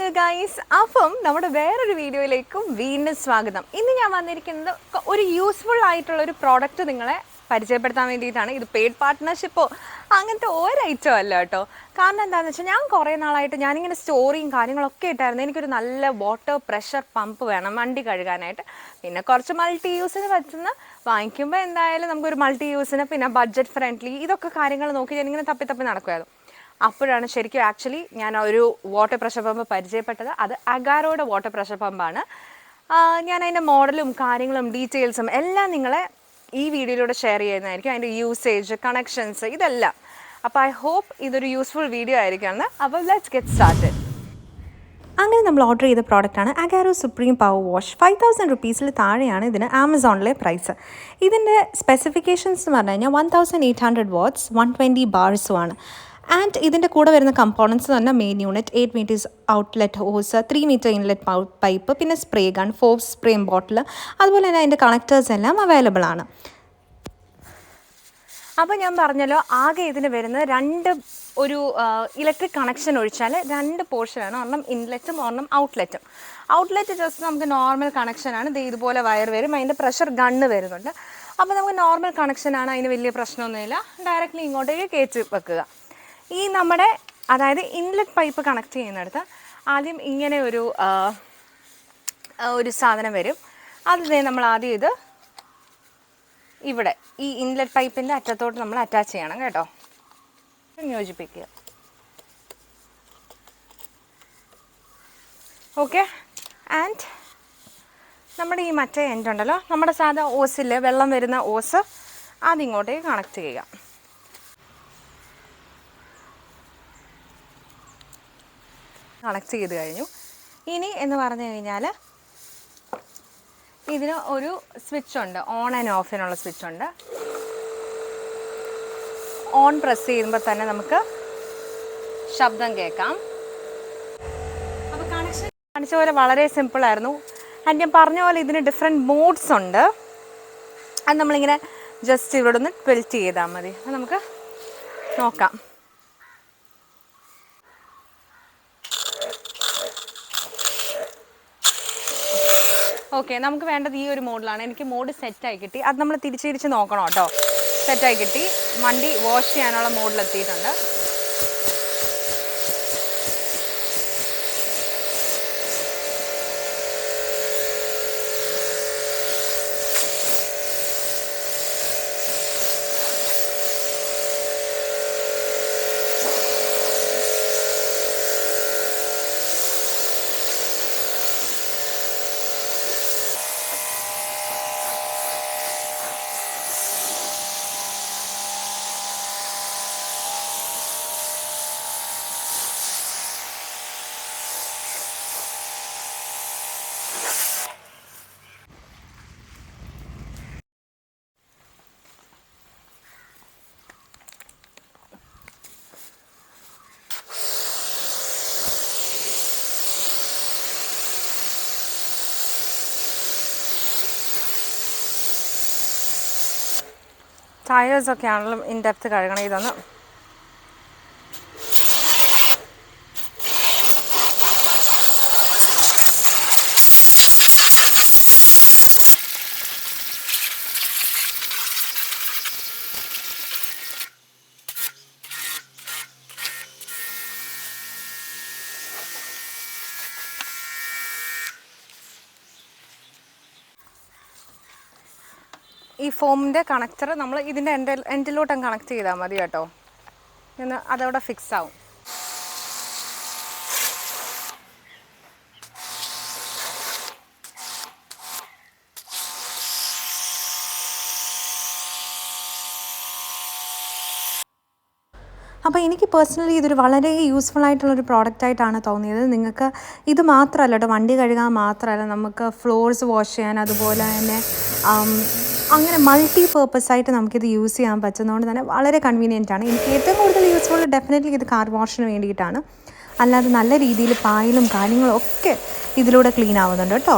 Hello guys അപ്പം നമ്മുടെ വേറൊരു വീഡിയോയിലേക്കും വീണ്ടും സ്വാഗതം. ഇന്ന് ഞാൻ വന്നിരിക്കുന്നത് ഒരു യൂസ്ഫുൾ ആയിട്ടുള്ള ഒരു പ്രോഡക്റ്റ് നിങ്ങളെ പരിചയപ്പെടുത്താൻ വേണ്ടിയിട്ടാണ്. ഇത് പെയ്ഡ് പാർട്ട്ണർഷിപ്പോ അങ്ങനത്തെ ഒരു ഐറ്റം അല്ല കേട്ടോ. കാരണം എന്താണെന്ന് വെച്ചാൽ ഞാൻ കുറേ നാളായിട്ട് ഞാനിങ്ങനെ സ്റ്റോറിയും കാര്യങ്ങളൊക്കെ ഇട്ടായിരുന്നു. എനിക്കൊരു നല്ല വാട്ടർ പ്രഷർ പമ്പ് വേണം വണ്ടി കഴുകാനായിട്ട്. പിന്നെ കുറച്ച് മൾട്ടി യൂസിന് പറ്റുന്ന വാങ്ങിക്കുമ്പോൾ എന്തായാലും നമുക്കൊരു മൾട്ടി യൂസിന് പിന്നെ ബഡ്ജറ്റ് ഫ്രണ്ട്ലി ഇതൊക്കെ കാര്യങ്ങൾ നോക്കി ഞാനിങ്ങനെ തപ്പി തപ്പി നടക്കുമായിരുന്നു അപ്പോഴാണ് ശരിക്കും ആക്ച്വലി ഞാൻ ഒരു വാട്ടർ പ്രഷർ പമ്പ് പരിചയപ്പെട്ടത്. അത് അഗാരോയുടെ വാട്ടർ പ്രഷർ പമ്പാണ് ഞാൻ അതിന്റെ മോഡലും കാര്യങ്ങളും ഡീറ്റെയിൽസും എല്ലാം നിങ്ങളെ ഈ വീഡിയോയിലൂടെ ഷെയർ ചെയ്യുന്നതായിരിക്കും. അതിന്റെ യൂസേജ് കണക്ഷൻസ് ഇതെല്ലാം. അപ്പോൾ ഐ ഹോപ്പ് ഇതൊരു യൂസ്ഫുൾ വീഡിയോ ആയിരിക്കുമെന്ന് അപ്പോൾ ലെറ്റ്സ് ഗെറ്റ് സ്റ്റാർട്ടഡ് അങ്ങനെ നമ്മൾ ഓർഡർ ചെയ്ത പ്രോഡക്റ്റാണ് Agaro supreme power wash. Five thousand റുപ്പീസിൽ താഴെയാണ് ഇതിന് ആമസോണിലെ പ്രൈസ് ഇതിന്റെ സ്പെസിഫിക്കേഷൻസ് എന്ന് പറഞ്ഞു കഴിഞ്ഞാൽ one thousand eight hundred watts one twenty ബാർസുമാണ് and ഇതിന്റെ കൂടെ വരുന്ന കമ്പോണൻസ് എന്ന് പറഞ്ഞാൽ main unit eight metres outlet hose three metre inlet pipe പിന്നെ spray gun for spray bottle അതുപോലെ തന്നെ അതിന്റെ കണക്ടേഴ്സ് എല്ലാം അവൈലബിൾ ആണ്. അപ്പോൾ ഞാൻ പറഞ്ഞല്ലോ ആകെ ഇതിന് വരുന്ന രണ്ട് ഒരു ഇലക്ട്രിക് കണക്ഷൻ ഒഴിച്ചാൽ രണ്ട് പോർഷനാണ് ഒരെണ്ണം ഇൻലെറ്റും ഒരെണ്ണം ഔട്ട്ലെറ്റും ഔട്ട്ലെറ്റ് ജസ്റ്റ് നമുക്ക് നോർമൽ കണക്ഷനാണ് ഇത് ഇതുപോലെ വയർ വരും അതിന്റെ പ്രഷർ ഗണ്ണ് വരുന്നുണ്ട്. അപ്പോൾ നമുക്ക് നോർമൽ കണക്ഷനാണ് അതിന് വലിയ പ്രശ്നമൊന്നുമില്ല. ഡയറക്റ്റ്ലി ഇങ്ങോട്ടേക്ക് കയറ്റി വെക്കുക. ഈ നമ്മുടെ അതായത് ഇൻലെറ്റ് പൈപ്പ് കണക്ട് ചെയ്യുന്നിടത്ത് ആദ്യം ഇങ്ങനെ ഒരു ഒരു സാധനം വരും. അത് ദേ നമ്മൾ ആദ്യം ഇത് ഇവിടെ ഈ ഇൻലെറ്റ് പൈപ്പിന്റെ അറ്റത്തോട്ട് നമ്മൾ അറ്റാച്ച് ചെയ്യണം കേട്ടോ. യോജിപ്പിക്കുക ഓക്കെ ആൻഡ് നമ്മുടെ ഈ മറ്റേ എൻഡ് ഉണ്ടല്ലോ. നമ്മുടെ സാധാ ഓസിൽ വെള്ളം വരുന്ന ഓസ് അതിങ്ങോട്ടേക്ക് കണക്ട് ചെയ്യുക. കണക്ട് ചെയ്ത് കഴിഞ്ഞു. ഇനി എന്ന് പറഞ്ഞു കഴിഞ്ഞാൽ ഇതിന് ഒരു സ്വിച്ച് ഉണ്ട്. ഓൺ ആൻഡ് ഓഫിനുള്ള സ്വിച്ച് ഉണ്ട്. ഓൺ പ്രസ് ചെയ്യുമ്പോൾ തന്നെ നമുക്ക് ശബ്ദം കേൾക്കാം. അപ്പോൾ കണക്ഷൻ കാണിച്ച പോലെ വളരെ സിമ്പിളായിരുന്നു ആൻഡ് ഞാൻ പറഞ്ഞ പോലെ ഇതിന് ഡിഫറെന്റ് മോഡ്സ് ഉണ്ട്. അത് നമ്മളിങ്ങനെ ജസ്റ്റ് ഇവിടെ ഒന്ന് ട്വൽറ്റ് ചെയ്താൽ മതി. നമുക്ക് നോക്കാം. ഓക്കെ നമുക്ക് വേണ്ടത് ഈ ഒരു മോഡലാണ്. എനിക്ക് മോഡ് സെറ്റായി കിട്ടി. അത് നമ്മൾ തിരിച്ച് തിരിച്ച് നോക്കണം കേട്ടോ. സെറ്റായി കിട്ടി. വണ്ടി വാഷ് ചെയ്യാനുള്ള മോഡിലെത്തിയിട്ടുണ്ട്. ടയേഴ്സൊക്കെ ആണെങ്കിലും ഇൻ ഡെപ്ത് കഴുകണം. ഇതൊന്ന് ഈ ഫോമിന്റെ കണക്ടർ നമ്മൾ ഇതിന്റെ എൻഡിലോട്ട് കണക്ട് ചെയ്താൽ മതി കേട്ടോ. എന്ന് അതവിടെ ഫിക്സ് ആവും. അപ്പോൾ എനിക്ക് പേഴ്സണലി ഇതൊരു വളരെ യൂസ്ഫുൾ ആയിട്ടുള്ളൊരു പ്രോഡക്റ്റ് ആയിട്ടാണ് തോന്നിയത്. നിങ്ങൾക്ക് ഇത് മാത്രമല്ല കേട്ടോ വണ്ടി കഴുകാൻ മാത്രമല്ല നമുക്ക് ഫ്ലോർസ് വാഷ് ചെയ്യാൻ അതുപോലെ തന്നെ അങ്ങനെ മൾട്ടി പേർപ്പസ് ആയിട്ട് നമുക്കിത് യൂസ് ചെയ്യാൻ പറ്റുന്നതുകൊണ്ട് തന്നെ വളരെ കൺവീനിയന്റ് ആണ്. എനിക്ക് ഏറ്റവും കൂടുതൽ യൂസ്ഫുൾ ഡെഫിനറ്റ്ലി ഇത് കാർ വാഷിന് വേണ്ടിയിട്ടാണ്. അല്ലാതെ നല്ല രീതിയിൽ പായലും കാര്യങ്ങളും ഒക്കെ ഇതിലൂടെ ക്ലീൻ ആവുന്നുണ്ട് കേട്ടോ.